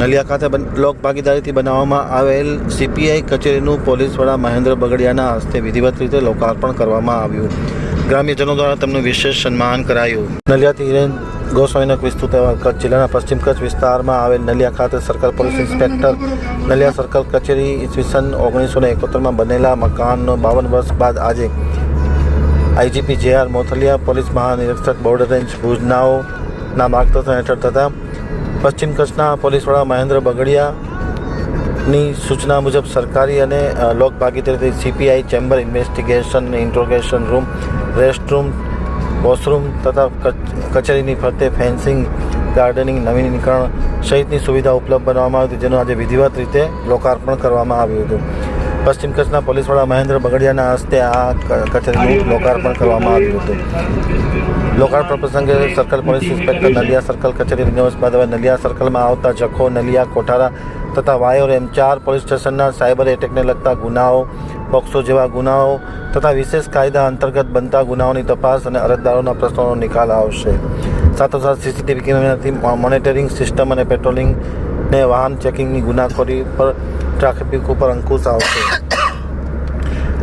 નલિયા ખાતે બન- લોક ભાગીદારીથી બનાવવામાં આવેલ સીપીઆઈ કચેરીનું પોલીસ વડા મહેન્દ્ર બગડિયાના હસ્તે વિધિવત રીતે લોકાર્પણ કરવામાં આવ્યું. ગ્રામ્યજનો દ્વારા તેમનું વિશેષ સન્માન કરાયું. નલિયાથી હિરેન ગોસ્વામીનો વિસ્તૃત કચ્છ જિલ્લાના પશ્ચિમ કચ્છ વિસ્તારમાં આવેલ નલિયા ખાતે circle police inspector Naliya circle કચેરી ઈસવીસન ઓગણીસો ને એકોતેરમાં બનેલા મકાનનો બાવન વર્ષ બાદ આજે IGP J R Mothaliya police મહાનિરીક્ષક border range ભુજનાઓના માર્ગદર્શન હેઠળ તથા પશ્ચિમ કચ્છના પોલીસ મહેન્દ્ર બગડિયાની સૂચના મુજબ સરકારી અને લોકભાગી તરીકે CPI chamber investigation interrogation room, restroom, washroom તથા કચ- કચેરીની ફરતે ફેન્સિંગ, ગાર્ડનિંગ, નવીનીકરણ સહિતની સુવિધા ઉપલબ્ધ બનાવવામાં આવી હતી, જેનું આજે વિધિવત રીતે લોકાર્પણ કરવામાં આવ્યું હતું. પશ્ચિમ કચ્છના પોલીસવાળા મહેન્દ્ર બગડિયાના હસ્તે આ કચેરીનું લોકાર્પણ કરવામાં આવ્યું હતું. લોકાર્પણ પ્રસંગે circle police inspector Naliya circle, કચેરી નિવાસ બાદ હવે નલિયા સર્કલમાં આવતા જખો, નલિયા, કોઠારા તથા વાયોર એમ ચાર પોલીસ સ્ટેશનના સાયબર એટેકને લગતા ગુનાઓ, પોક્સો જેવા ગુનાઓ તથા વિશેષ કાયદા અંતર્ગત બનતા ગુનાઓની તપાસ અને અરજદારોના પ્રશ્નોનો નિકાલ આવશે. સાથોસાથ સીસીટીવી કેમેરાથી મોનિટરિંગ સિસ્ટમ અને પેટ્રોલિંગ ને વાહન ચેકિંગની ગુનાખોરી પર ટ્રાફિક ઉપર અંકુશ આવશે.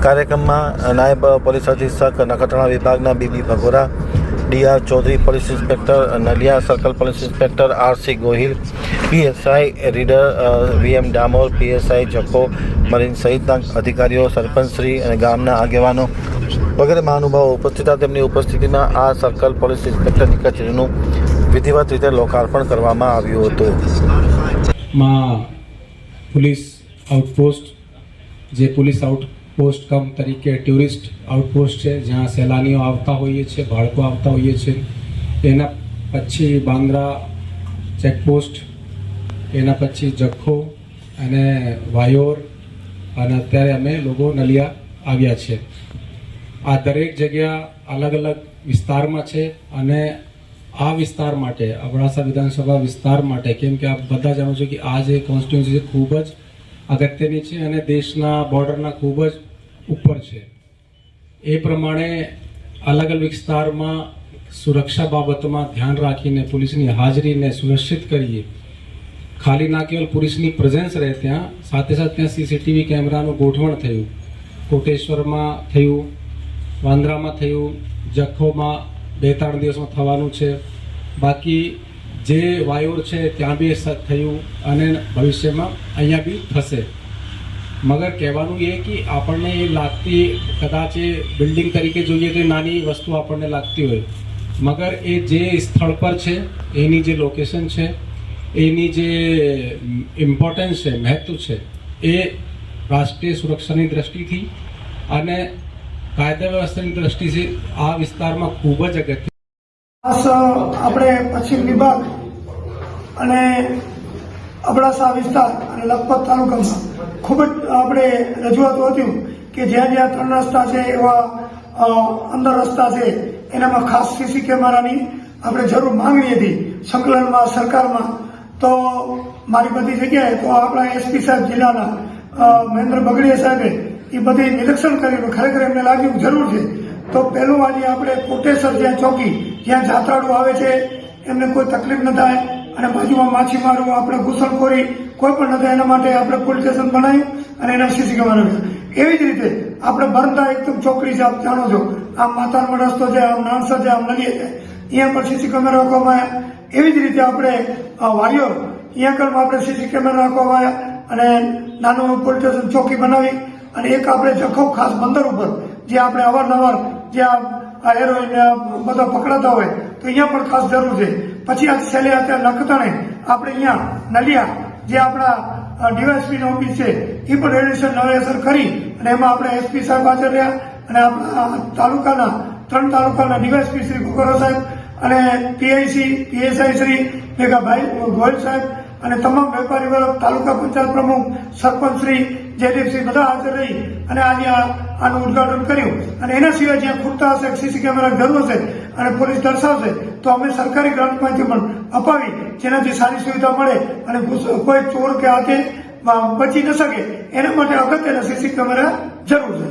કાર્યક્રમમાં નાયબ પોલીસ અધિક્ષક નખત્રાણા વિભાગના B B Bhagora, D R Chaudhary police inspector Naliya circle police inspector R C Gohil, PSI reader V M Damor, PSI Jakhau marine સહિતના અધિકારીઓ સરપંચશ્રી અને ગામના આગેવાનો વગેરે મહાનુભાવો ઉપસ્થિત હતા. તેમની ઉપસ્થિતિમાં આ સર્કલ પોલીસ ઇન્સ્પેક્ટરની કચેરીનું વિધિવત રીતે લોકાર્પણ કરવામાં આવ્યું હતું. માં પોલીસ આઉટપોસ્ટ જે પોલીસ આઉટપોસ્ટ કમ તરીકે ટુરિસ્ટ આઉટપોસ્ટ છે, જ્યાં સહેલાનીઓ આવતા હોઈએ છીએ બાળકો આવતા હોઈએ છીએ એના પછી બાંદ્રા ચેકપોસ્ટ એના પછી જખો અને વાયોર, અને અત્યારે અમે લોકો નલિયા આવ્યા છીએ આ દરેક જગ્યા અલગ અલગ વિસ્તારમાં છે અને આ વિસ્તાર માટે, અબડાસા વિધાનસભા વિસ્તાર માટે, કેમ કે આપ બધા જાણો છો કે આ જે કોન્સ્ટિટ્યુન્સી ખૂબ જ અગત્યની છે અને દેશના બોર્ડરના ખૂબ જ ઉપર છે. એ પ્રમાણે અલગ અલગ વિસ્તારમાં સુરક્ષા બાબતમાં ધ્યાન રાખીને, પોલીસની હાજરીને સુનિશ્ચિત કરીએ. ખાલી ના કેવલ પોલીસની પ્રેઝન્સ રહે, ત્યાં સાથે સાથે ત્યાં સીસીટીવી કેમેરાનું ગોઠવણ થયું. કોટેશ્વરમાં થયું, વાંદરામાં થયું, જખોમાં બે ત્રણ દિવસમાં થવાનું છે. બાકી જે વાયુર છે ત્યાં બી થયું અને ભવિષ્યમાં અહીંયા બી થશે. મગર કહેવાનું એ કે આપણને એ લાગતી, કદાચ એ બિલ્ડિંગ તરીકે જોઈએ તો નાની વસ્તુ આપણને લાગતી હોય. મગર એ જે સ્થળ પર છે, એની જે લોકેશન છે, એની જે ઇમ્પોર્ટન્સ છે, મહત્વ છે, એ રાષ્ટ્રીય સુરક્ષાની દ્રષ્ટિથી અને કાયદા વ્યવસ્થાની દ્રષ્ટિથી આ વિસ્તારમાં ખૂબ જ અગત્ય આપણે પશ્ચિમ વિભાગ અને અબડાસા વિસ્તાર અને લખપત તાલુકામાં ખૂબ જ આપણે રજૂઆતો હતી કે જ્યાં જ્યાં ત્રણ રસ્તા છે એવા અંદર રસ્તા છે, એનામાં ખાસ સીસી કેમેરાની આપણે જરૂર માંગણી હતી સંકલનમાં, સરકારમાં. તો મારી બધી જગ્યાએ, તો આપણા એસપી સાહેબ જિલ્લાના મહેન્દ્ર બગડીયા સાહેબે એ બધી નિરીક્ષણ કર્યું ખરેખર એમને લાગ્યું જરૂર છે. તો પહેલું આજે આપણે કોટેશ્વર જ્યાં ચોકી જ્યાં જાત્રાળુ આવે છે. એમને કોઈ તકલીફ ન થાય. અને બાજુમાં માછીમારો આપણે ઘૂસણખોરી કોઈ પણ ન થાય એના માટે આપણે પોલીસ સ્ટેશન બનાવ્યું અને એના સીસી કેમેરા. એવી જ રીતે આપણે બરંદા એકદમ ચોકડી છે, આપ જાણો છો. આમ માતાનો રસ્તો છે, આમ નાનસર છે, આમ નદીએ છે. અહીંયા પણ સીસી કેમેરા રાખવામાં આવ્યા. એવી જ રીતે આપણે વાલીઓ અહીંયા આગળ આપણે સીસી કેમેરા રાખવામાં આવ્યા અને નાનું પોલીસ સ્ટેશન ચોકી બનાવી. અને એક આપણે જખો ખાસ બંદર ઉપર જે આપણે અવારનવાર જે આ આ બધા પકડાતા હોય, તો અહીંયા પણ ખાસ જરૂર છે. પછી આ છેલ્લે અત્યારે નખતાણે આપણે અહીંયા નલિયા, જે આપણા ડીવાયસપી નો ઓફિસ છે, એ પણ રેડિયેશન નવેસર કરી અને એમાં આપણે એસપી સાહેબ હાજર રહ્યા અને આપણા તાલુકાના, ત્રણ તાલુકાના ડીવાયસપી શ્રી ગોગરા સાહેબ અને પીઆઈસી, પીએસઆઈ શ્રી મેઘાભાઈ ગોયલ સાહેબ અને તમામ વેપારી વર્ગ તાલુકા પંચાયત પ્રમુખ, સરપંચ શ્રી જયદીપસિંહ બધા હાજર રહી અને આજે આનું ઉદઘાટન કર્યું. અને એના સિવાય જ્યાં ખૂટતા હશે સીસી કેમેરા જરૂર હશે અને પોલીસ દર્શાવશે, તો અમે સરકારી ગ્રાન્ટમાંથી પણ અપાવી, જેનાથી સારી સુવિધા મળે અને કોઈ ચોર કે હાથે બચી ન શકે. એના માટે અગત્યના સીસી કેમેરા જરૂર છે.